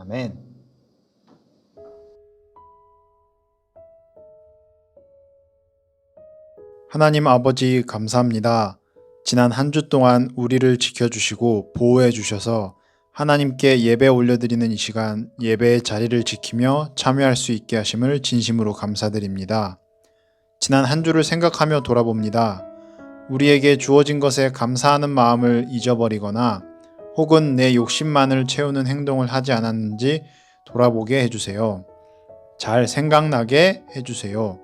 아멘. 하나님 아버지 감사합니다. 지난 한 주 동안 우리를 지켜주시고 보호해 주셔서 하나님께 예배 올려드리는 이 시간 예배의 자리를 지키며 참여할 수 있게 하심을 진심으로 감사드립니다. 지난 한 주를 생각하며 돌아봅니다. 우리에게 주어진 것에 감사하는 마음을 잊어버리거나 혹은 내 욕심만을 채우는 행동을 하지 않았는지 돌아보게 해주세요. 잘 생각나게 해주세요.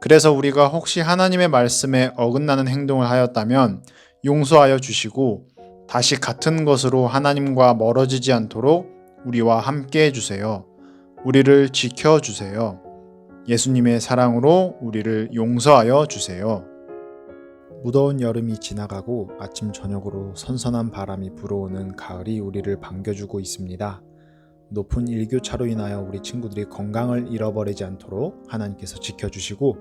그래서 우리가 혹시 하나님의 말씀에 어긋나는 행동을 하였다면 용서하여 주시고 다시 같은 것으로 하나님과 멀어지지 않도록 우리와 함께 해주세요. 우리를 지켜주세요. 예수님의 사랑으로 우리를 용서하여 주세요. 무더운 여름이 지나가고 아침 저녁으로 선선한 바람이 불어오는 가을이 우리를 반겨주고 있습니다. 높은 일교차로 인하여 우리 친구들이 건강을 잃어버리지 않도록 하나님께서 지켜주시고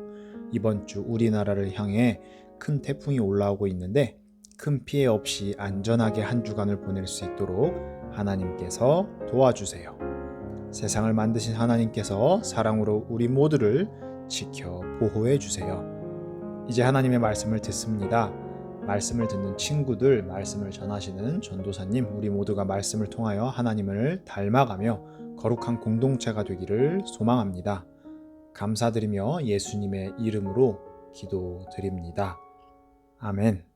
이번 주 우리나라를 향해 큰 태풍이 올라오고 있는데 큰 피해 없이 안전하게 한 주간을 보낼 수 있도록 하나님께서 도와주세요. 세상을 만드신 하나님께서 사랑으로 우리 모두를 지켜 보호해 주세요. 이제 하나님의 말씀을 듣습니다. 말씀을 듣는 친구들, 말씀을 전하시는 전도사님, 우리 모두가 말씀을 통하여 하나님을 닮아가며 거룩한 공동체가 되기를 소망합니다. 감사드리며 예수님의 이름으로 기도드립니다. 아멘.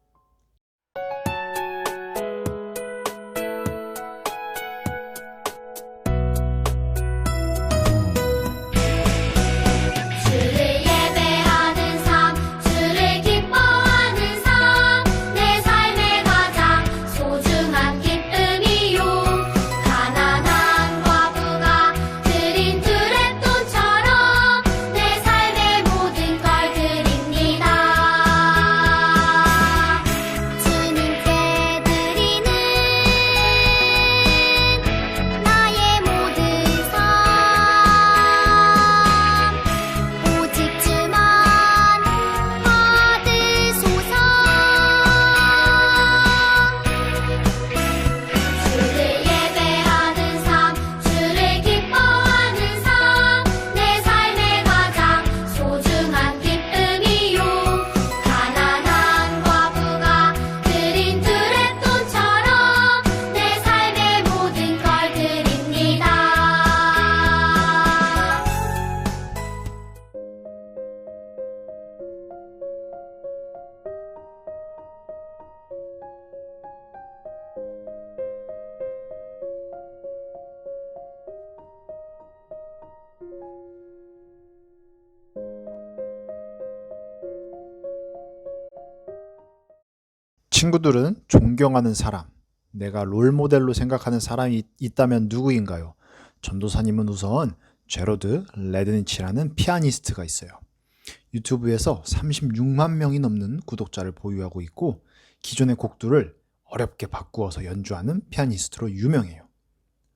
친구들은 존경하는 사람, 내가 롤 모델로 생각하는 사람이 있- 있다면 누구인가요? 전도사님은 우선 제로드 레드니치라는 피아니스트가 있어요. 유튜브에서 36만 명이 넘는 구독자를 보유하고 있고 기존의 곡들을 어렵게 바꾸어서 연주하는 피아니스트로 유명해요.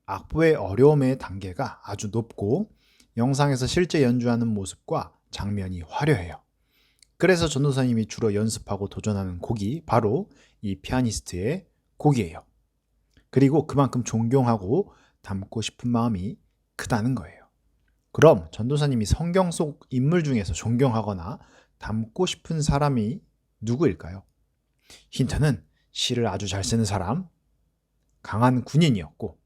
악보의 어려움의 단계가 아주 높고 영상에서 실제 연주하는 모습과 장면이 화려해요. 그래서 전도사님이 주로 연습하고 도전하는 곡이 바로 이 피아니스트의 곡이에요. 그리고 그만큼 존경하고 닮고 싶은 마음이 크다는 거예요. 그럼 전도사님이 성경 속 인물 중에서 존경하거나 닮고 싶은 사람이 누구일까요? 힌트는 시를 아주 잘 쓰는 사람, 강한 군인이었고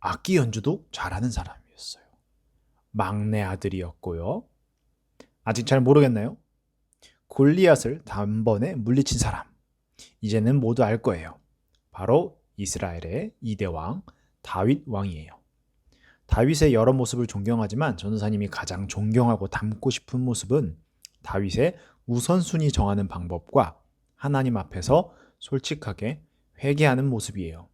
악기 연주도 잘하는 사람이었어요. 막내 아들이었고요. 아직 잘 모르겠나요? 골리앗을 단번에 물리친 사람. 이제는 모두 알 거예요. 바로 이스라엘의 이대 왕 다윗 왕이에요. 다윗의 여러 모습을 존경하지만 전도사님이 가장 존경하고 닮고 싶은 모습은 다윗의 우선순위 정하는 방법과 하나님 앞에서 솔직하게 회개하는 모습이에요.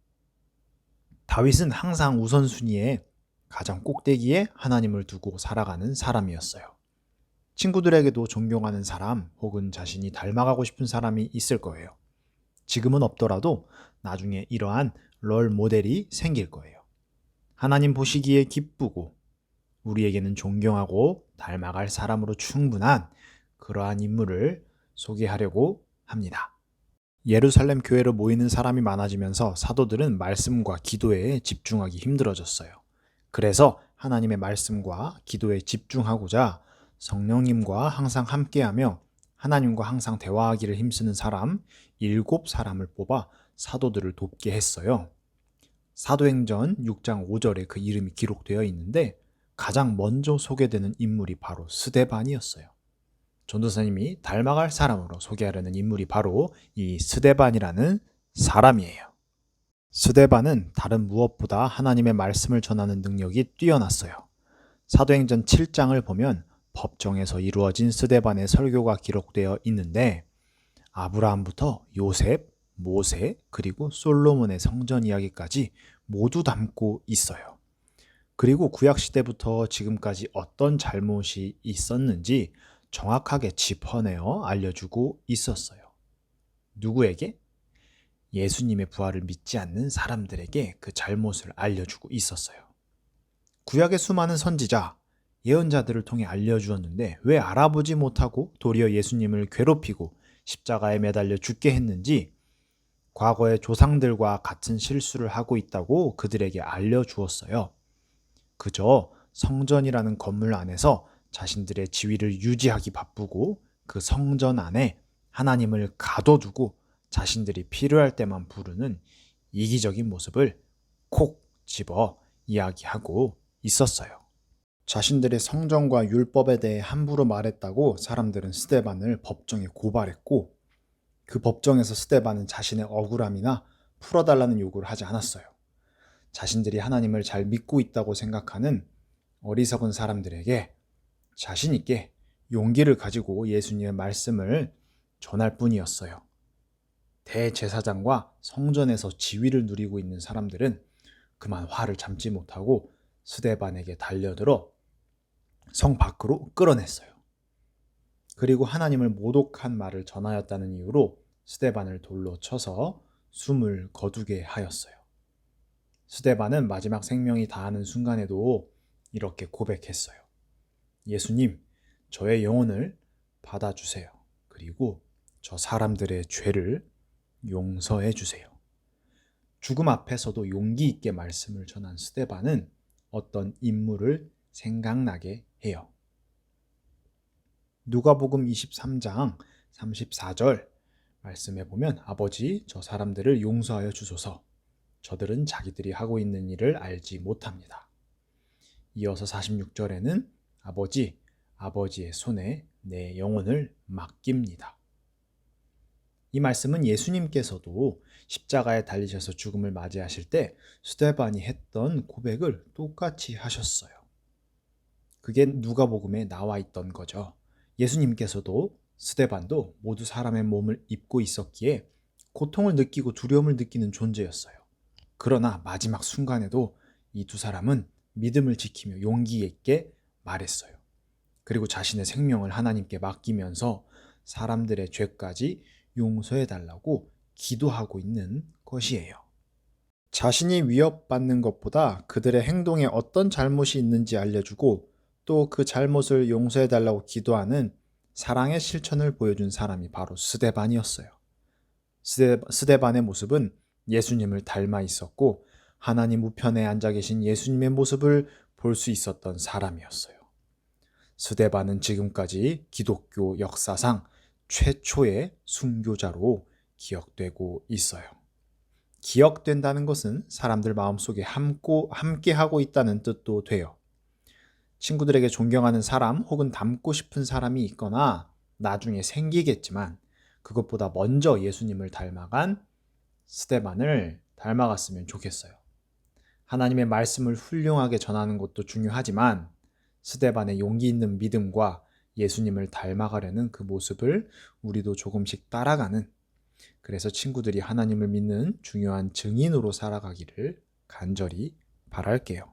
다윗은 항상 우선순위에 가장 꼭대기에 하나님을 두고 살아가는 사람이었어요. 친구들에게도 존경하는 사람 혹은 자신이 닮아가고 싶은 사람이 있을 거예요. 지금은 없더라도 나중에 이러한 롤 모델이 생길 거예요. 하나님 보시기에 기쁘고 우리에게는 존경하고 닮아갈 사람으로 충분한 그러한 인물을 소개하려고 합니다. 예루살렘 교회로 모이는 사람이 많아지면서 사도들은 말씀과 기도에 집중하기 힘들어졌어요. 그래서 하나님의 말씀과 기도에 집중하고자 성령님과 항상 함께하며 하나님과 항상 대화하기를 힘쓰는 사람 일곱 사람을 뽑아 사도들을 돕게 했어요. 사도행전 6장 5절에 그 이름이 기록되어 있는데 가장 먼저 소개되는 인물이 바로 스데반이었어요. 전도사님이 닮아갈 사람으로 소개하려는 인물이 바로 이 스데반이라는 사람이에요. 스데반은 다른 무엇보다 하나님의 말씀을 전하는 능력이 뛰어났어요. 사도행전 7장을 보면 법정에서 이루어진 스데반의 설교가 기록되어 있는데 아브라함부터 요셉, 모세, 그리고 솔로몬의 성전 이야기까지 모두 담고 있어요. 그리고 구약 시대부터 지금까지 어떤 잘못이 있었는지 정확하게 짚어내어 알려주고 있었어요. 누구에게? 예수님의 부활을 믿지 않는 사람들에게 그 잘못을 알려주고 있었어요. 구약의 수많은 선지자, 예언자들을 통해 알려주었는데 왜 알아보지 못하고 도리어 예수님을 괴롭히고 십자가에 매달려 죽게 했는지 과거의 조상들과 같은 실수를 하고 있다고 그들에게 알려주었어요. 그저 성전이라는 건물 안에서 자신들의 지위를 유지하기 바쁘고 그 성전 안에 하나님을 가둬두고 자신들이 필요할 때만 부르는 이기적인 모습을 콕 집어 이야기하고 있었어요. 자신들의 성전과 율법에 대해 함부로 말했다고 사람들은 스테반을 법정에 고발했고 그 법정에서 스테반은 자신의 억울함이나 풀어달라는 요구를 하지 않았어요. 자신들이 하나님을 잘 믿고 있다고 생각하는 어리석은 사람들에게 자신 있게 용기를 가지고 예수님의 말씀을 전할 뿐이었어요. 대제사장과 성전에서 지위를 누리고 있는 사람들은 그만 화를 참지 못하고 스데반에게 달려들어 성 밖으로 끌어냈어요. 그리고 하나님을 모독한 말을 전하였다는 이유로 스데반을 돌로 쳐서 숨을 거두게 하였어요. 스데반은 마지막 생명이 다하는 순간에도 이렇게 고백했어요. 예수님, 저의 영혼을 받아주세요. 그리고 저 사람들의 죄를 용서해 주세요. 죽음 앞에서도 용기 있게 말씀을 전한 스데반은 어떤 인물을 생각나게 해요. 누가복음 23장 34절 말씀해 보면 아버지 저 사람들을 용서하여 주소서 저들은 자기들이 하고 있는 일을 알지 못합니다. 이어서 46절에는 아버지 아버지의 손에 내 영혼을 맡깁니다. 이 말씀은 예수님께서도 십자가에 달리셔서 죽음을 맞이하실 때 스테반이 했던 고백을 똑같이 하셨어요. 그게 누가복음에 나와 있던 거죠. 예수님께서도 스데반도 모두 사람의 몸을 입고 있었기에 고통을 느끼고 두려움을 느끼는 존재였어요. 그러나 마지막 순간에도 이 두 사람은 믿음을 지키며 용기 있게 말했어요. 그리고 자신의 생명을 하나님께 맡기면서 사람들의 죄까지 용서해 달라고 기도하고 있는 것이에요. 자신이 위협받는 것보다 그들의 행동에 어떤 잘못이 있는지 알려주고 또 그 잘못을 용서해 달라고 기도하는 사랑의 실천을 보여준 사람이 바로 스데반이었어요. 스데, 스데반의 모습은 예수님을 닮아 있었고 하나님 우편에 앉아 계신 예수님의 모습을 볼 수 있었던 사람이었어요. 스데반은 지금까지 기독교 역사상 최초의 순교자로 기억되고 있어요. 기억된다는 것은 사람들 마음속에 함고, 함께 하고 있다는 뜻도 돼요. 친구들에게 존경하는 사람 혹은 닮고 싶은 사람이 있거나 나중에 생기겠지만 그것보다 먼저 예수님을 닮아간 스테반을 닮아갔으면 좋겠어요. 하나님의 말씀을 훌륭하게 전하는 것도 중요하지만 스테반의 용기 있는 믿음과 예수님을 닮아가려는 그 모습을 우리도 조금씩 따라가는 그래서 친구들이 하나님을 믿는 중요한 증인으로 살아가기를 간절히 바랄게요.